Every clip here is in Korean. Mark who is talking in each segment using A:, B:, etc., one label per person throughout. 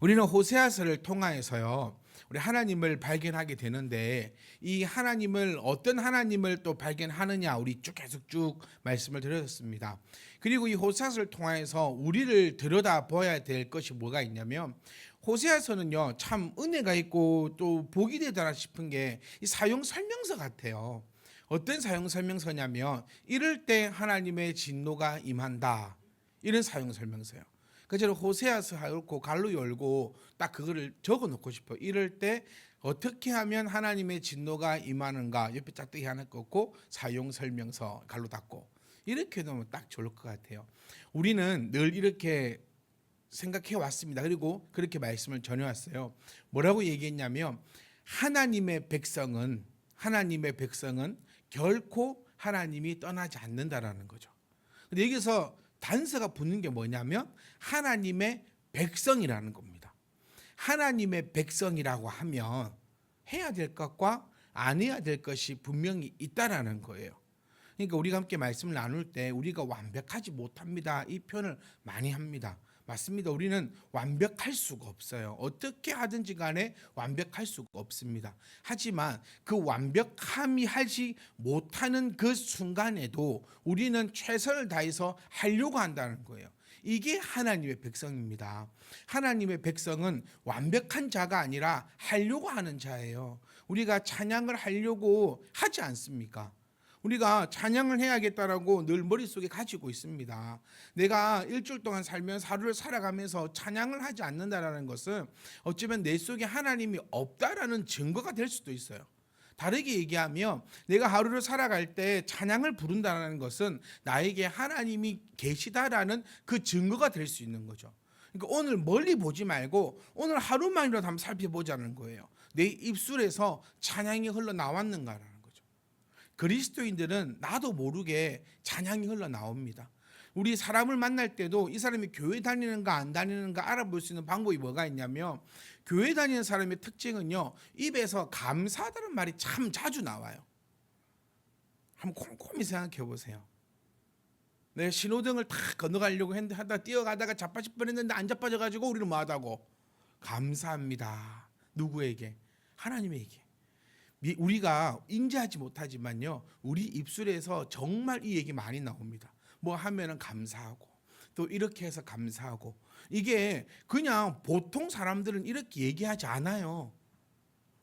A: 우리는 호세아서를 통하여서요. 우리 하나님을 발견하게 되는데 이 하나님을 어떤 하나님을 또 발견하느냐 우리 쭉 계속 쭉 말씀을 드렸습니다. 그리고 이 호세아서를 통하여서 우리를 들여다 보아야 될 것이 뭐가 있냐면 호세아서는요 참 은혜가 있고 또 복이 되더라 싶은 게 이 사용 설명서 같아요. 어떤 사용 설명서냐면 이럴 때 하나님의 진노가 임한다 이런 사용 설명서예요. 그래서 호세아서 하고 갈로 열고 딱 그거를 적어 놓고 싶어. 이럴 때 어떻게 하면 하나님의 진노가 임하는가 옆에 짝대기 하나 꽂고 사용 설명서 갈로 닫고 이렇게 놓으면 딱 좋을 것 같아요. 우리는 늘 이렇게 생각해 왔습니다. 그리고 그렇게 말씀을 전해 왔어요. 뭐라고 얘기했냐면 하나님의 백성은 하나님의 백성은 결코 하나님이 떠나지 않는다라는 거죠. 근데 여기서 단서가 붙는 게 뭐냐면 하나님의 백성이라는 겁니다. 하나님의 백성이라고 하면 해야 될 것과 안 해야 될 것이 분명히 있다라는 거예요. 그러니까 우리가 함께 말씀을 나눌 때 우리가 완벽하지 못합니다. 이 표현을 많이 합니다. 맞습니다. 우리는 완벽할 수가 없어요. 어떻게 하든지 간에 완벽할 수가 없습니다. 하지만 그 완벽함이 하지 못하는 그 순간에도 우리는 최선을 다해서 하려고 한다는 거예요. 이게 하나님의 백성입니다. 하나님의 백성은 완벽한 자가 아니라 하려고 하는 자예요. 우리가 찬양을 하려고 하지 않습니까? 우리가 찬양을 해야겠다라고 늘 머릿속에 가지고 있습니다. 내가 일주일 동안 살면서 하루를 살아가면서 찬양을 하지 않는다라는 것은 어쩌면 내 속에 하나님이 없다라는 증거가 될 수도 있어요. 다르게 얘기하면 내가 하루를 살아갈 때 찬양을 부른다는 것은 나에게 하나님이 계시다라는 그 증거가 될 수 있는 거죠. 그러니까 오늘 멀리 보지 말고 오늘 하루만이라도 한번 살펴보자는 거예요. 내 입술에서 찬양이 흘러 나왔는가라는 거죠. 그리스도인들은 나도 모르게 찬양이 흘러 나옵니다. 우리 사람을 만날 때도 이 사람이 교회 다니는가 안 다니는가 알아볼 수 있는 방법이 뭐가 있냐면 교회 다니는 사람의 특징은요 입에서 감사하다는 말이 참 자주 나와요. 한번 곰곰이 생각해 보세요. 내 신호등을 탁 건너가려고 했는데 하다 뛰어가다가 자빠질 뻔했는데 안 자빠져가지고 우리는 뭐하다고 감사합니다. 누구에게? 하나님에게. 미- 우리가 인지하지 못하지만요 우리 입술에서 정말 이 얘기 많이 나옵니다. 뭐 하면은 감사하고 또 이렇게 해서 감사하고 이게 그냥 보통 사람들은 이렇게 얘기하지 않아요.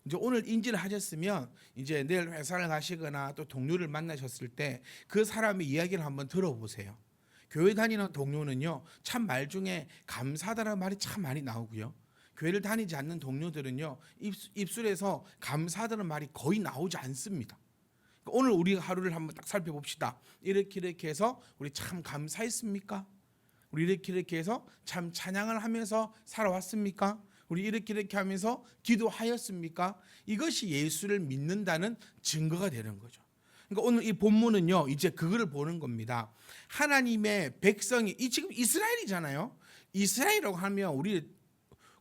A: 이제 오늘 인지를 하셨으면 이제 내일 회사를 가시거나 또 동료를 만나셨을 때 그 사람의 이야기를 한번 들어보세요. 교회 다니는 동료는요 참 말 중에 감사하다는 말이 참 많이 나오고요. 교회를 다니지 않는 동료들은요 입술, 입술 에서 감사하다는 말이 거의 나오지 않습니다. 그러니까 오늘 우리 하루를 한번 딱 살펴봅시다. 이렇게 이렇게 해서 우리 참 감사했습니까? 우리 이렇게 이렇게 해서 참 찬양을 하면서 살아왔습니까? 우리 이렇게 이렇게 하면서 기도하였습니까? 이것이 예수를 믿는다는 증거가 되는 거죠. 그러니까 오늘 이 본문은요, 이제 그거를 보는 겁니다. 하나님의 백성이 이 지금 이스라엘이잖아요. 이스라엘이라고 하면 우리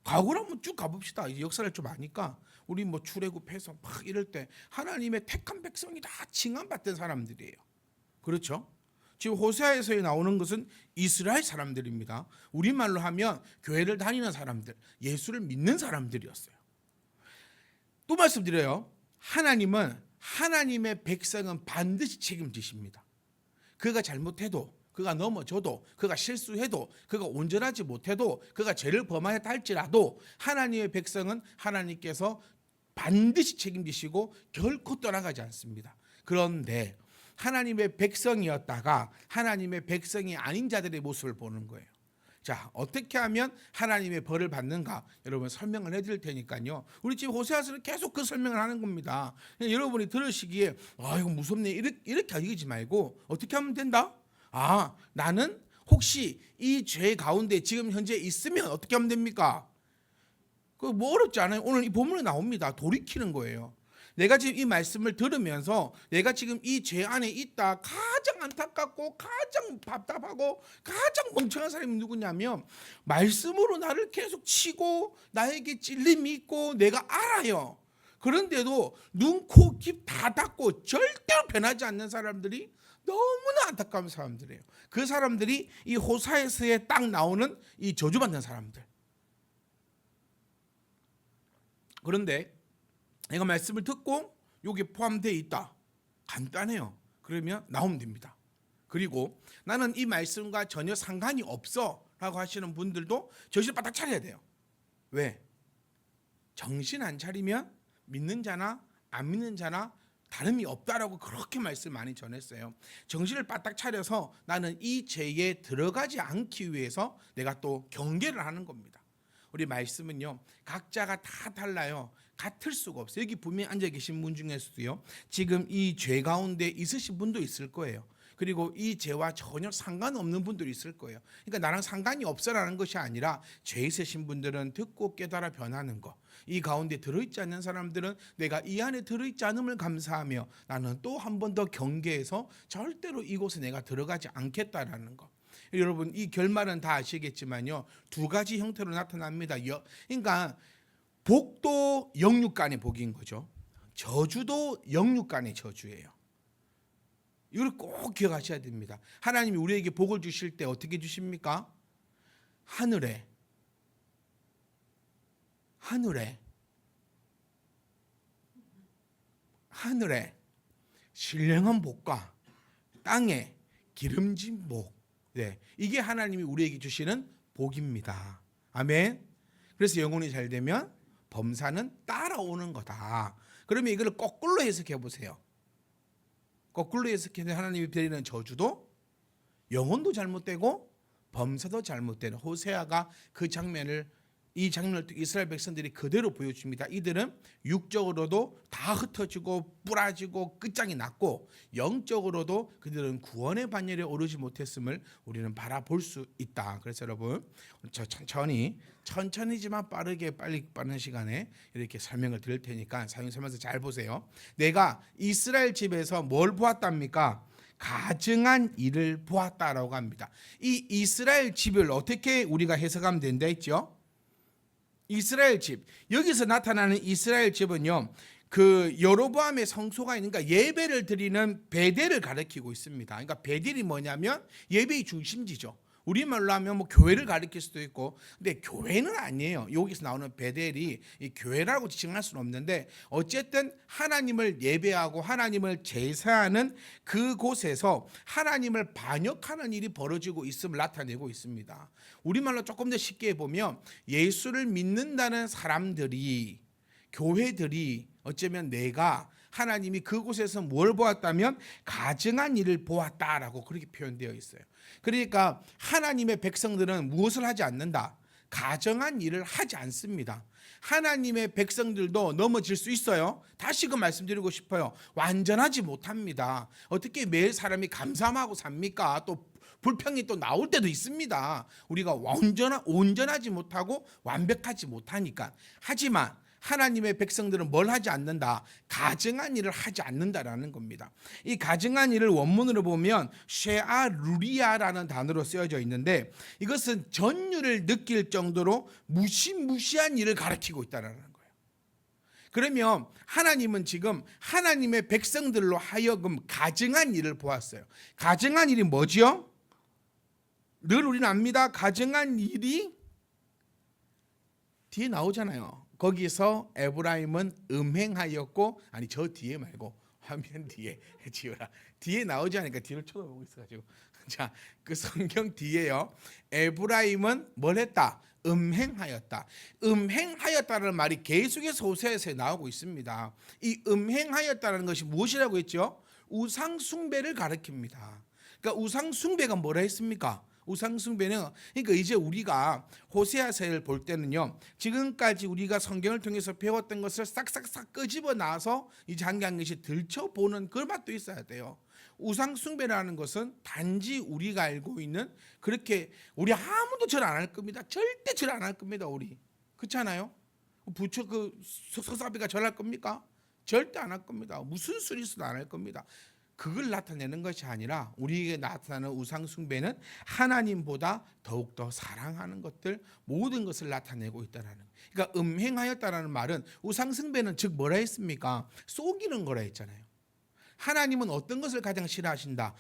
A: 과거를 한번 쭉 가봅시다. 이제 역사를 좀 아니까 우리 뭐 출애굽 해서 막 이럴 때 하나님의 택한 백성이 다 칭함받던 사람들이에요. 그렇죠? 지금 호세아에서 나오는 것은 이스라엘 사람들입니다. 우리말로 하면 교회를 다니는 사람들, 예수를 믿는 사람들이었어요. 또 말씀드려요. 하나님은 하나님의 백성은 반드시 책임지십니다. 그가 잘못해도 그가 넘어져도 그가 실수해도 그가 온전하지 못해도 그가 죄를 범하였다 할지라도 하나님의 백성은 하나님께서 반드시 책임지시고 결코 떠나가지 않습니다. 그런데 하나님의 백성이었다가 하나님의 백성이 아닌 자들의 모습을 보는 거예요. 자, 어떻게 하면 하나님의 벌을 받는가? 여러분 설명을 해 드릴 테니까요. 우리 지금 호세아서는 계속 그 설명을 하는 겁니다. 여러분이 들으시기에 아, 이거 무섭네. 이렇게, 이렇게 하지 말고 어떻게 하면 된다? 아, 나는 혹시 이 죄 가운데 지금 현재 있으면 어떻게 하면 됩니까? 그 뭐 어렵지 않아요. 오늘 이 본문에 나옵니다. 돌이키는 거예요. 내가 지금 이 말씀을 들으면서 내가 지금 이 죄 안에 있다 가장 안타깝고 가장 답답하고 가장 멍청한 사람이 누구냐면 말씀으로 나를 계속 치고 나에게 찔림이 있고 내가 알아요. 그런데도 눈, 코, 귀다 닫고 절대로 변하지 않는 사람들이 너무나 안타까운 사람들이에요. 그 사람들이 이 호사에서에 딱 나오는 이 저주받는 사람들. 그런데 내가 말씀을 듣고 여기 포함되어 있다. 간단해요. 그러면 나오면 됩니다. 그리고 나는 이 말씀과 전혀 상관이 없어 라고 하시는 분들도 정신 바짝 차려야 돼요. 왜? 정신 안 차리면 믿는 자나 안 믿는 자나 다름이 없다라고 그렇게 말씀 많이 전했어요. 정신을 바짝 차려서 나는 이 죄에 들어가지 않기 위해서 내가 또 경계를 하는 겁니다. 우리 말씀은요 각자가 다 달라요. 같을 수가 없어요. 여기 분명히 앉아 계신 분 중에서도요 지금 이 죄 가운데 있으신 분도 있을 거예요. 그리고 이 죄와 전혀 상관없는 분들이 있을 거예요. 그러니까 나랑 상관이 없어라는 것이 아니라 죄 있으신 분들은 듣고 깨달아 변하는 거. 이 가운데 들어있지 않는 사람들은 내가 이 안에 들어있지 않음을 감사하며 나는 또 한 번 더 경계해서 절대로 이곳에 내가 들어가지 않겠다라는 거. 여러분 이 결말은 다 아시겠지만요 두 가지 형태로 나타납니다. 여- 그러니까 복도 영육간의 복인 거죠. 저주도 영육간의 저주예요. 이걸 꼭 기억하셔야 됩니다. 하나님이 우리에게 복을 주실 때 어떻게 주십니까? 하늘에 하늘에 하늘에 신령한 복과 땅에 기름진 복. 네, 이게 하나님이 우리에게 주시는 복입니다. 아멘. 그래서 영혼이 잘 되면 범사는 따라오는 거다. 그러면 이걸 거꾸로 해석해 보세요. 거꾸로 해석해서 하나님이 드리는 저주도 영혼도 잘못되고 범사도 잘못되는 호세아가 그 장면을 이 장면을 이스라엘 백성들이 그대로 보여줍니다. 이들은 육적으로도 다 흩어지고 뿌라지고 끝장이 났고 영적으로도 그들은 구원의 반열에 오르지 못했음을 우리는 바라볼 수 있다. 그래서 여러분 저 천천히 천천히지만 빠르게 빨리 빠른 시간에 이렇게 설명을 드릴 테니까 사용하면서 잘 보세요. 내가 이스라엘 집에서 뭘 보았답니까? 가증한 일을 보았다라고 합니다. 이 이스라엘 집을 어떻게 우리가 해석하면 된다 했죠? 이스라엘 집 여기서 나타나는 이스라엘 집은요 그 여로보암의 성소가 있는가 예배를 드리는 베델을 가리키고 있습니다. 그러니까 베델이 뭐냐면 예배의 중심지죠. 우리말로 하면 뭐 교회를 가리킬 수도 있고 근데 교회는 아니에요. 여기서 나오는 베델이 이 교회라고 지칭할 수는 없는데 어쨌든 하나님을 예배하고 하나님을 제사하는 그곳에서 하나님을 반역하는 일이 벌어지고 있음을 나타내고 있습니다. 우리말로 조금 더 쉽게 보면 예수를 믿는다는 사람들이 교회들이 어쩌면 내가 하나님이 그곳에서 뭘 보았다면 가증한 일을 보았다라고 그렇게 표현되어 있어요. 그러니까 하나님의 백성들은 무엇을 하지 않는다. 가정한 일을 하지 않습니다. 하나님의 백성들도 넘어질 수 있어요. 다시금 말씀드리고 싶어요. 완전하지 못합니다. 어떻게 매일 사람이 감사하고 삽니까? 또 불평이 또 나올 때도 있습니다. 우리가 온전하, 온전하지 못하고 완벽하지 못하니까. 하지만 하나님의 백성들은 뭘 하지 않는다? 가증한 일을 하지 않는다라는 겁니다. 이 가증한 일을 원문으로 보면 쉐아 루리아라는 단어로 쓰여져 있는데 이것은 전율을 느낄 정도로 무시무시한 일을 가리키고 있다라는 거예요. 그러면 하나님은 지금 하나님의 백성들로 하여금 가증한 일을 보았어요. 가증한 일이 뭐지요? 늘 우리는 압니다. 가증한 일이 뒤에 나오잖아요. 거기서 에브라임은 음행하였고 아니 저 뒤에 말고 화면 뒤에 지우라. 뒤에 나오지 않으니까 뒤를 쳐다보고 있어가지고. 자 그 성경 뒤에요. 에브라임은 뭘 했다? 음행하였다. 음행하였다는 말이 계속해서 호세에서 나오고 있습니다. 이 음행하였다는 것이 무엇이라고 했죠? 우상 숭배를 가리킵니다. 그러니까 우상 숭배가 뭐라 했습니까 우상 숭배는 그러니까 이제 우리가 호세아서를 볼 때는요. 지금까지 우리가 성경을 통해서 배웠던 것을 싹싹싹 끄집어 놔서 이제 한한 것이 들춰 보는 그 맛도 있어야 돼요. 우상 숭배라는 것은 단지 우리가 알고 있는 그렇게 우리 아무도 절 안 할 겁니다. 절대 절 안 할 겁니다. 우리 그렇잖아요. 부처 그 석사비가 절할 겁니까? 절대 안 할 겁니다. 무슨 있어도 안 할 겁니다. 그걸 나타내는 것이 아니라 우리에게 나타나는 우상 숭배는 하나님보다 더욱 더 사랑하는 것들 모든 것을 나타내고 있다라는. 그러니까 음행하였다라는 말은 우상 숭배는 즉 뭐라 했습니까? 속이는 거라 했잖아요. 하나님은 어떤 것을 가장 싫어하신다?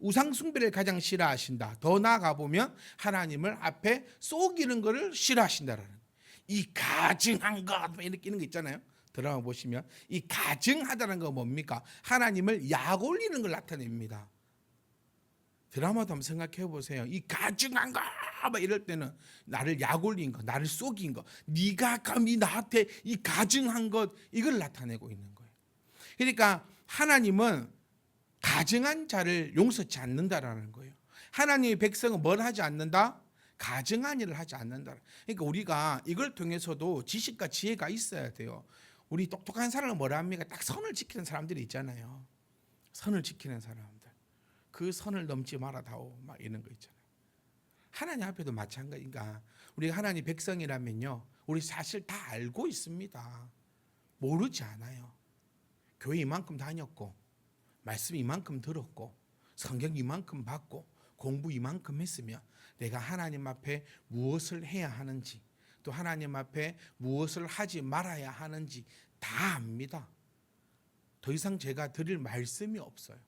A: 우상 숭배를 가장 싫어하신다. 더 나아가 보면 하나님을 앞에 속이는 것을 싫어하신다라는. 이 가증한 것뭐 이렇게 있는 거 있잖아요. 드라마 보시면 이 가증하다는 거 뭡니까? 하나님을 약 올리는 걸 나타냅니다. 드라마도 한번 생각해 보세요. 이 가증한 거, 막 이럴 때는 나를 약 올린 거, 나를 속인 거, 네가 감히 나한테 이 가증한 것 이걸 나타내고 있는 거예요. 그러니까 하나님은 가증한 자를 용서치 않는다라는 거예요. 하나님의 백성은 뭘 하지 않는다? 가증한 일을 하지 않는다. 그러니까 우리가 이걸 통해서도 지식과 지혜가 있어야 돼요. 우리 똑똑한 사람은 뭐라 합니까? 딱 선을 지키는 사람들이 있잖아요. 선을 지키는 사람들. 그 선을 넘지 말아다오. 막 이런 거 있잖아요. 하나님 앞에도 마찬가지니까 우리가 하나님 백성이라면요. 우리 사실 다 알고 있습니다. 모르지 않아요. 교회 이만큼 다녔고 말씀 이만큼 들었고 성경 이만큼 받고 공부 이만큼 했으면 내가 하나님 앞에 무엇을 해야 하는지 또 하나님 앞에 무엇을 하지 말아야 하는지 다 압니다. 더 이상 제가 드릴 말씀이 없어요.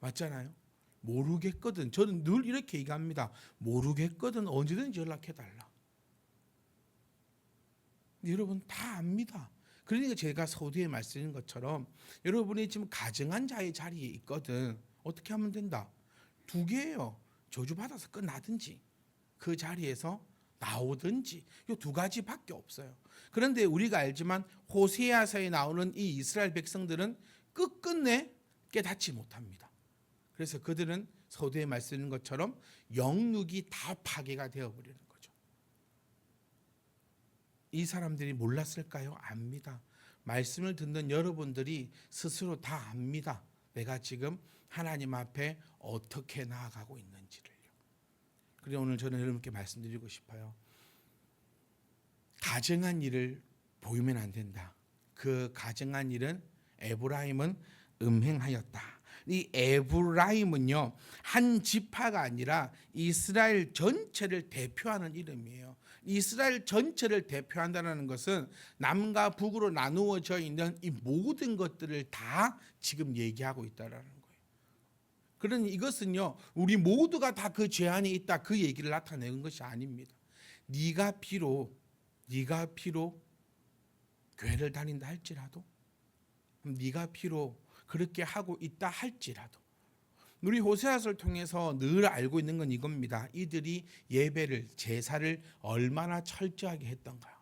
A: 맞잖아요. 모르겠거든. 저는 늘 이렇게 얘기합니다. 모르겠거든 언제든지 연락해 달라. 여러분 다 압니다. 그러니까 제가 서두에 말씀드린 것처럼 여러분이 지금 가정한 자의 자리에 있거든. 어떻게 하면 된다? 두 개예요. 저주 받아서 끝나든지 그 자리에서 나오든지 이 두 가지밖에 없어요. 그런데 우리가 알지만 호세아서에 나오는 이 이스라엘 백성들은 끝끝내 깨닫지 못합니다. 그래서 그들은 서두에 말씀드린 것처럼 영육이 다 파괴가 되어버리는 거죠. 이 사람들이 몰랐을까요? 압니다. 말씀을 듣는 여러분들이 스스로 다 압니다. 내가 지금 하나님 앞에 어떻게 나아가고 있는지를요. 그래서 오늘 저는 여러분께 말씀드리고 싶어요. 가정한 일을 보이면 안 된다. 그 가정한 일은 에브라임은 음행하였다. 이 에브라임은요 한 지파가 아니라 이스라엘 전체를 대표하는 이름이에요. 이스라엘 전체를 대표한다는 것은 남과 북으로 나누어져 있는 이 모든 것들을 다 지금 얘기하고 있다라는. 그러니 이것은요 우리 모두가 다 그 죄 안에 있다 그 얘기를 나타내는 것이 아닙니다. 네가 비록 네가 비록 교회를 다닌다 할지라도 네가 비록 그렇게 하고 있다 할지라도 우리 호세아서를 통해서 늘 알고 있는 건 이겁니다. 이들이 예배를 제사를 얼마나 철저하게 했던가.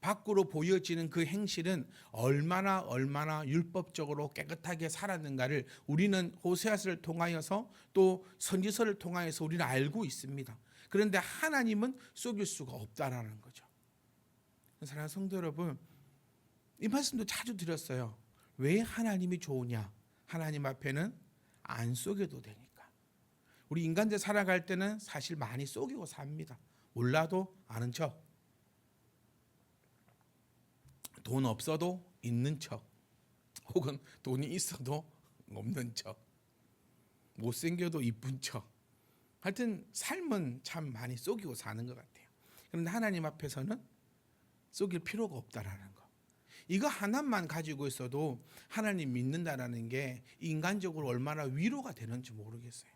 A: 밖으로 보여지는 그 행실은 얼마나 얼마나 율법적으로 깨끗하게 살았는가를 우리는 호세아서를 통하여서 또 선지서를 통하여서 우리는 알고 있습니다. 그런데 하나님은 속일 수가 없다라는 거죠. 사랑하는 성도 여러분, 이 말씀도 자주 드렸어요. 왜 하나님이 좋으냐? 하나님 앞에는 안 속여도 되니까. 우리 인간들 살아갈 때는 사실 많이 속이고 삽니다. 몰라도 아는 척. 돈 없어도 있는 척. 혹은 돈이 있어도 없는 척. 못생겨도 이쁜 척. 하여튼 삶은 참 많이 속이고 사는 것 같아요. 그런데 하나님 앞에서는 속일 필요가 없다라는 거. 이거 하나만 가지고 있어도 하나님 믿는다라는 게 인간적으로 얼마나 위로가 되는지 모르겠어요.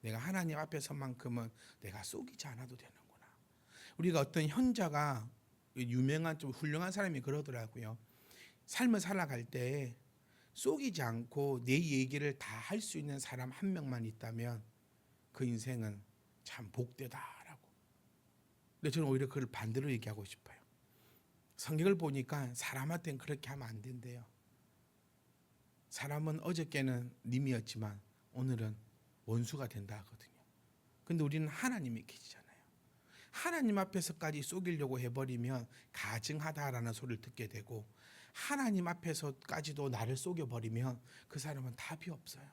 A: 내가 하나님 앞에서만큼은 내가 속이지 않아도 되는구나. 우리가 어떤 현자가 유명한 좀 훌륭한 사람이 그러더라고요. 삶을 살아갈 때 속이지 않고 내 얘기를 다 할 수 있는 사람 한 명만 있다면 그 인생은 참 복되다라고. 근데 저는 오히려 그걸 반대로 얘기하고 싶어요. 성경을 보니까 사람한테는 그렇게 하면 안 된대요. 사람은 어저께는 님이었지만 오늘은 원수가 된다 하거든요. 근데 우리는 하나님이 계시잖아요. 하나님 앞에서까지 속이려고 해버리면 가증하다라는 소리를 듣게 되고 하나님 앞에서까지도 나를 속여버리면 그 사람은 답이 없어요.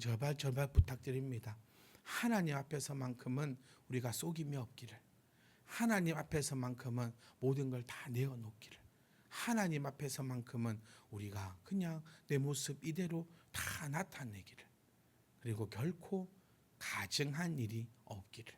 A: 제발 제발 부탁드립니다. 하나님 앞에서만큼은 우리가 속임이 없기를 하나님 앞에서만큼은 모든 걸 다 내어놓기를 하나님 앞에서만큼은 우리가 그냥 내 모습 이대로 다 나타내기를 그리고 결코 가증한 일이 없기를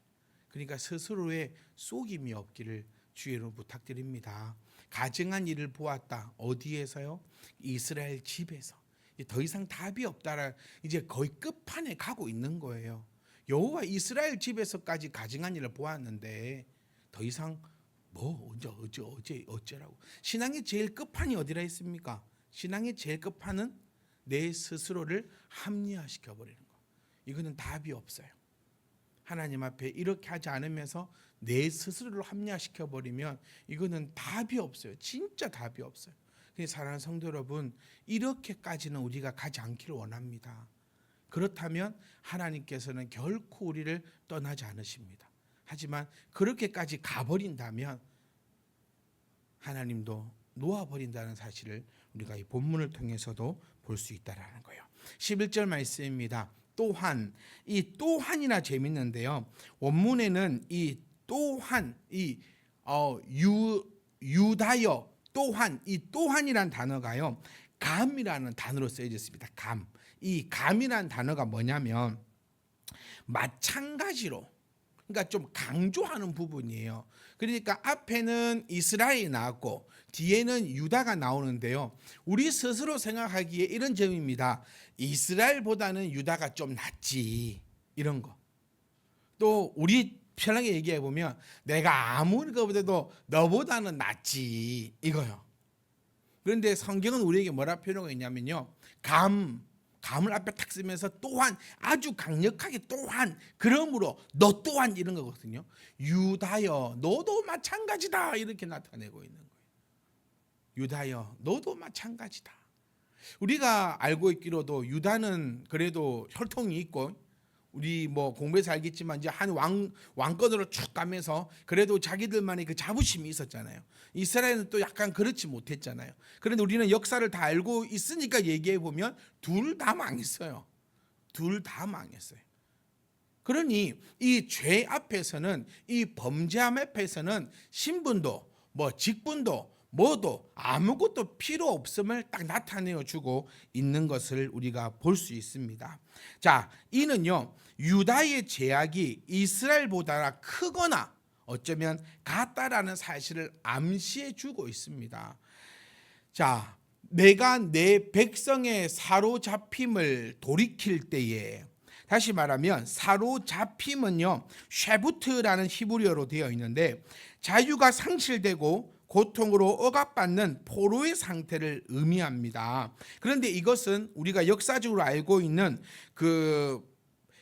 A: 그러니까 스스로의 속임이 없기를 주의로 부탁드립니다. 가증한 일을 보았다. 어디에서요? 이스라엘 집에서. 더 이상 답이 없다라 이제 거의 끝판에 가고 있는 거예요. 여호와 이스라엘 집에서까지 가증한 일을 보았는데 더 이상 뭐 언제 어째 어째 어째라고 신앙의 제일 끝판이 어디라 했습니까? 신앙의 제일 끝판은 내 스스로를 합리화시켜 버리는 거. 이거는 답이 없어요. 하나님 앞에 이렇게 하지 않으면서 내 스스로를 합리화시켜 버리면 이거는 답이 없어요. 진짜 답이 없어요. 그래서 사랑하는 성도 여러분, 이렇게까지는 우리가 가지 않기를 원합니다. 그렇다면 하나님께서는 결코 우리를 떠나지 않으십니다. 하지만 그렇게까지 가버린다면 하나님도 놓아버린다는 사실을 우리가 이 본문을 통해서도 볼 수 있다라는 거예요. 11절 말씀입니다. 또한 이 또한이나 재밌는데요. 원문에는 이 또한 이 어, 유, 유다여 또한 이 또한이란 단어가요. 감이라는 단어로 쓰여져 있습니다. 감. 이 감이라는 단어가 뭐냐면 마찬가지로 그러니까 좀 강조하는 부분이에요. 그러니까 앞에는 이스라엘이 나왔고 뒤에는 유다가 나오는데요. 우리 스스로 생각하기에 이런 점입니다. 이스라엘보다는 유다가 좀 낫지. 이런 거. 또 우리 편하게 얘기해 보면 내가 아무리 그보다도 너보다는 낫지. 이거요. 그런데 성경은 우리에게 뭐라 표현하고 있냐면요. 감 감을 앞에 탁 쓰면서 또한 아주 강력하게 또한 그러므로 너 또한 이런 거거든요. 유다여 너도 마찬가지다 이렇게 나타내고 있는 거예요. 유다여 너도 마찬가지다. 우리가 알고 있기로도 유다는 그래도 혈통이 있고 우리 뭐 공부해서 알겠지만 이제 한 왕 왕권으로 쭉 가면서 그래도 자기들만의 그 자부심이 있었잖아요. 이스라엘은 또 약간 그렇지 못했잖아요. 그런데 우리는 역사를 다 알고 있으니까 얘기해 보면 둘 다 망했어요. 둘 다 망했어요. 그러니 이 죄 앞에서는 이 범죄함 앞에서는 신분도 뭐 직분도 뭐도 아무것도 필요 없음을 딱 나타내어 주고 있는 것을 우리가 볼 수 있습니다. 자, 이는요. 유다의 제약이 이스라엘보다 크거나 어쩌면 같다라는 사실을 암시해 주고 있습니다. 자, 내가 내 백성의 사로잡힘을 돌이킬 때에 다시 말하면 사로잡힘은요 쉐부트라는 히브리어로 되어 있는데 자유가 상실되고 고통으로 억압받는 포로의 상태를 의미합니다. 그런데 이것은 우리가 역사적으로 알고 있는 그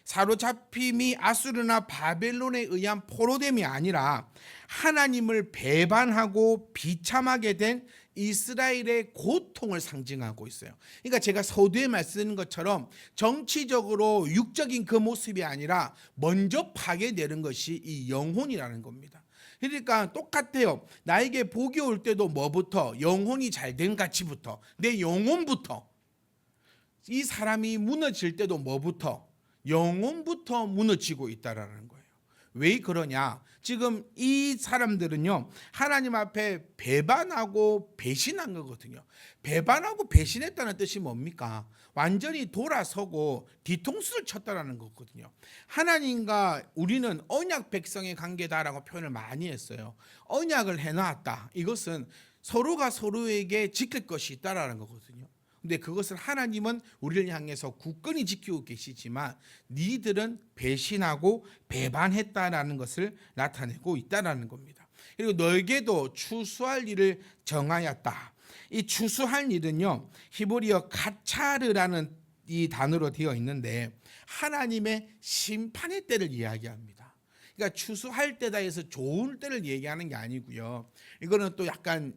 A: 사로잡힘이 아수르나 바벨론에 의한 포로됨이 아니라 하나님을 배반하고 비참하게 된 이스라엘의 고통을 상징하고 있어요. 그러니까 제가 서두에 말씀드린 것처럼 정치적으로 육적인 그 모습이 아니라 먼저 파괴되는 것이 이 영혼이라는 겁니다. 그러니까 똑같아요. 나에게 복이 올 때도 뭐부터 영혼이 잘 된 가치부터 내 영혼부터 이 사람이 무너질 때도 뭐부터 영혼부터 무너지고 있다라는 거예요. 왜 그러냐? 지금 이 사람들은요 하나님 앞에 배반하고 배신한 거거든요. 배반하고 배신했다는 뜻이 뭡니까? 완전히 돌아서고 뒤통수를 쳤다라는 거거든요. 하나님과 우리는 언약 백성의 관계다라고 표현을 많이 했어요. 언약을 해놨다. 이것은 서로가 서로에게 지킬 것이 있다라는 거거든요. 근데 그것을 하나님은 우리를 향해서 굳건히 지키고 계시지만 니들은 배신하고 배반했다라는 것을 나타내고 있다라는 겁니다. 그리고 너에게도 추수할 일을 정하였다. 이 추수할 일은요 히브리어 카차르라는 이 단어로 되어 있는데 하나님의 심판의 때를 이야기합니다. 그러니까 추수할 때다 해서 좋은 때를 얘기하는 게 아니고요. 이거는 또 약간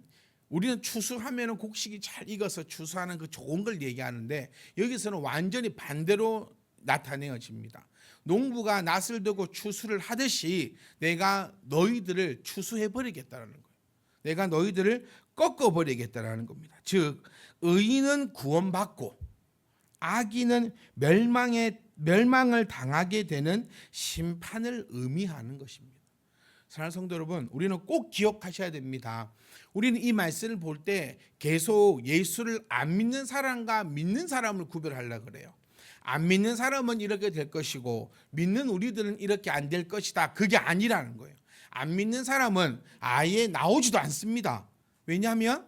A: 우리는 추수하면은 곡식이 잘 익어서 추수하는 그 좋은 걸 얘기하는데 여기서는 완전히 반대로 나타내어집니다. 농부가 낫을 두고 추수를 하듯이 내가 너희들을 추수해 버리겠다라는 거예요. 내가 너희들을 꺾어 버리겠다라는 겁니다. 즉 의인은 구원받고 악인은 멸망에 멸망을 당하게 되는 심판을 의미하는 것입니다. 사랑하는 성도 여러분, 우리는 꼭 기억하셔야 됩니다. 우리는 이 말씀을 볼 때 계속 예수를 안 믿는 사람과 믿는 사람을 구별하려 그래요. 안 믿는 사람은 이렇게 될 것이고 믿는 우리들은 이렇게 안 될 것이다. 그게 아니라는 거예요. 안 믿는 사람은 아예 나오지도 않습니다. 왜냐하면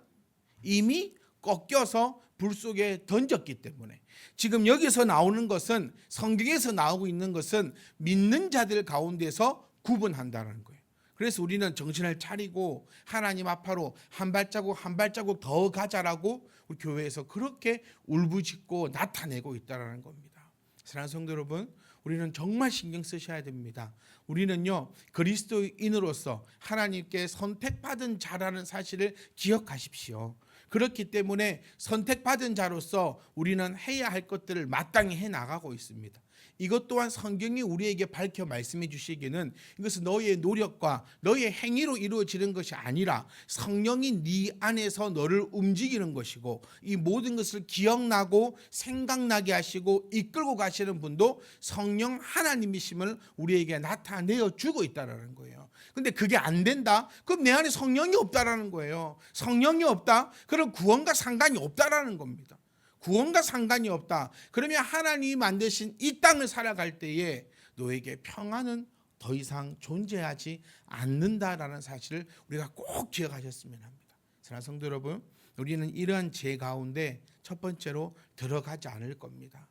A: 이미 꺾여서 불 속에 던졌기 때문에 지금 여기서 나오는 것은 성경에서 나오고 있는 것은 믿는 자들 가운데서 구분한다는 거예요. 그래서 우리는 정신을 차리고 하나님 앞으로 한 발자국 한 발자국 더 가자라고 우리 교회에서 그렇게 울부짖고 나타내고 있다라는 겁니다. 사랑하는 성도 여러분, 우리는 정말 신경 쓰셔야 됩니다. 우리는요 그리스도인으로서 하나님께 선택받은 자라는 사실을 기억하십시오. 그렇기 때문에 선택받은 자로서 우리는 해야 할 것들을 마땅히 해 나가고 있습니다. 이것 또한 성경이 우리에게 밝혀 말씀해 주시기는 이것은 너의 노력과 너의 행위로 이루어지는 것이 아니라 성령이 네 안에서 너를 움직이는 것이고 이 모든 것을 기억나고 생각나게 하시고 이끌고 가시는 분도 성령 하나님이심을 우리에게 나타내어 주고 있다라는 거예요. 근데 그게 안 된다? 그럼 내 안에 성령이 없다라는 거예요. 성령이 없다? 그럼 구원과 상관이 없다라는 겁니다. 구원과 상관이 없다. 그러면 하나님이 만드신 이 땅을 살아갈 때에 너에게 평안은 더 이상 존재하지 않는다라는 사실을 우리가 꼭 기억하셨으면 합니다. 사랑하는 성도 여러분, 우리는 이러한 죄 가운데 첫 번째로 들어가지 않을 겁니다.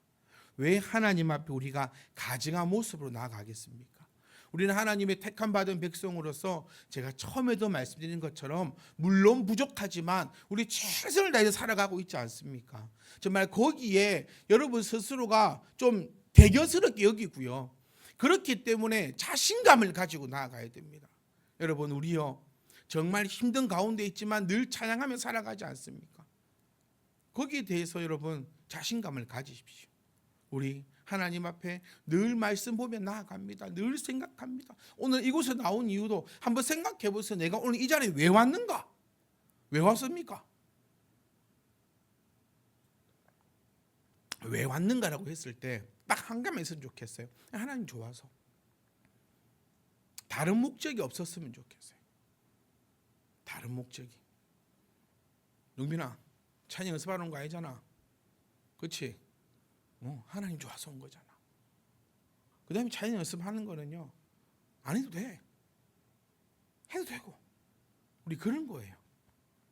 A: 왜 하나님 앞에 우리가 가증한 모습으로 나아가겠습니까? 우리는 하나님의 택함 받은 백성으로서 제가 처음에도 말씀드린 것처럼 물론 부족하지만 우리 최선을 다해서 살아가고 있지 않습니까? 정말 거기에 여러분 스스로가 좀 대견스럽게 여기고요. 그렇기 때문에 자신감을 가지고 나아가야 됩니다. 여러분 우리요 정말 힘든 가운데 있지만 늘 찬양하며 살아가지 않습니까? 거기에 대해서 여러분 자신감을 가지십시오. 우리 하나님 앞에 늘 말씀 보며 나아갑니다. 늘 생각합니다. 오늘 이곳에 나온 이유도 한번 생각해 보세요. 내가 오늘 이 자리에 왜 왔는가? 왜 왔습니까? 왜 왔는가라고 했을 때 딱 한 가지 있으면 좋겠어요. 하나님 좋아서. 다른 목적이 없었으면 좋겠어요. 다른 목적이. 용빈아, 찬양 연습하는 거 아니잖아. 그렇지? 어, 하나님 좋아서 온 거잖아. 그 다음에 찬양 연습하는 거는요, 안 해도 돼. 해도 되고. 우리 그런 거예요.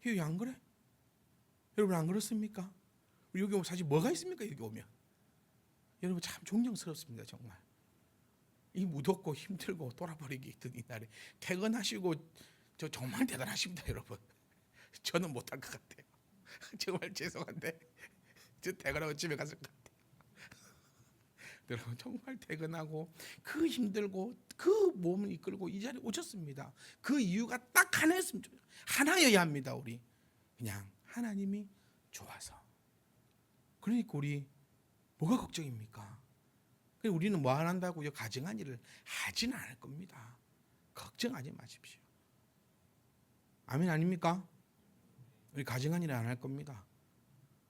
A: 여기 안 그래? 여러분 안 그렇습니까? 우리 여기 오면 사실 뭐가 있습니까? 여기 오면. 여러분 참 존경스럽습니다, 정말. 이 무덥고 힘들고 돌아버리기 있던 이날에 퇴근하시고 저 정말 대단하십니다, 여러분. 저는 못할 것 같아요. 정말 죄송한데 저 퇴근하고 집에 같아요. 여러분 정말 퇴근하고 그 힘들고 그 몸을 이끌고 이 자리에 오셨습니다. 그 이유가 딱 하나였으면 좋 하나여야 합니다. 우리 그냥 하나님이 좋아서. 그러니까 우리 뭐가 걱정입니까? 우리는 뭐 안 한다고요? 가증한 일을 하지는 않을 겁니다. 걱정하지 마십시오. 아멘 아닙니까? 우리 가증한 일을 안 할 겁니다.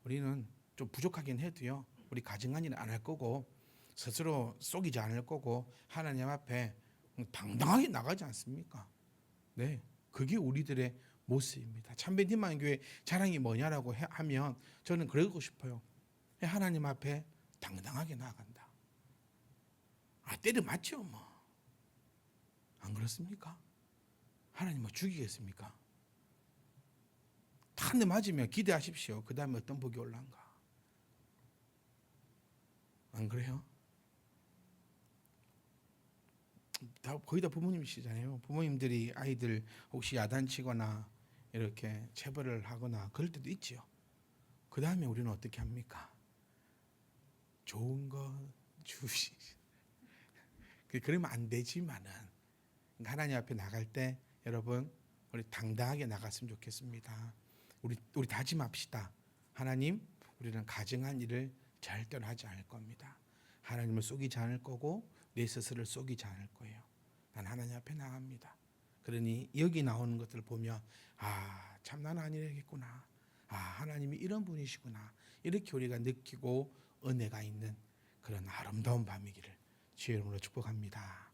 A: 우리는 좀 부족하긴 해도요. 우리 가증한 일은 안할 거고 스스로 속이지 않을 거고 하나님 앞에 당당하게 나가지 않습니까? 네, 그게 우리들의 모습입니다. 희망 교회 자랑이 뭐냐라고 해- 하면 저는 그러고 싶어요. 하나님 앞에 당당하게 나아간다. 아 때려 맞죠 뭐. 안 그렇습니까? 하나님 뭐 죽이겠습니까? 한대 맞으면 기대하십시오. 그 다음에 어떤 복이 올란가. 안 그래요? 다 거의 다 부모님이시잖아요. 부모님들이 아이들 혹시 야단치거나 이렇게 체벌을 하거나 그럴 때도 있지요. 그 다음에 우리는 어떻게 합니까? 좋은 거 주시. 그- 그러면 안 되지만은 하나님 앞에 나갈 때 여러분 우리 당당하게 나갔으면 좋겠습니다. 우리 우리 다짐합시다. 하나님, 우리는 가증한 일을 절대로 하지 않을 겁니다. 하나님을 속이지 않을 거고 내 스스로를 속이지 않을 거예요. 난 하나님 앞에 나갑니다. 그러니 여기 나오는 것들을 보면 아, 참 나는 아니겠구나. 아, 하나님이 이런 분이시구나. 이렇게 우리가 느끼고 은혜가 있는 그런 아름다운 밤이기를 주의 이름으로 축복합니다.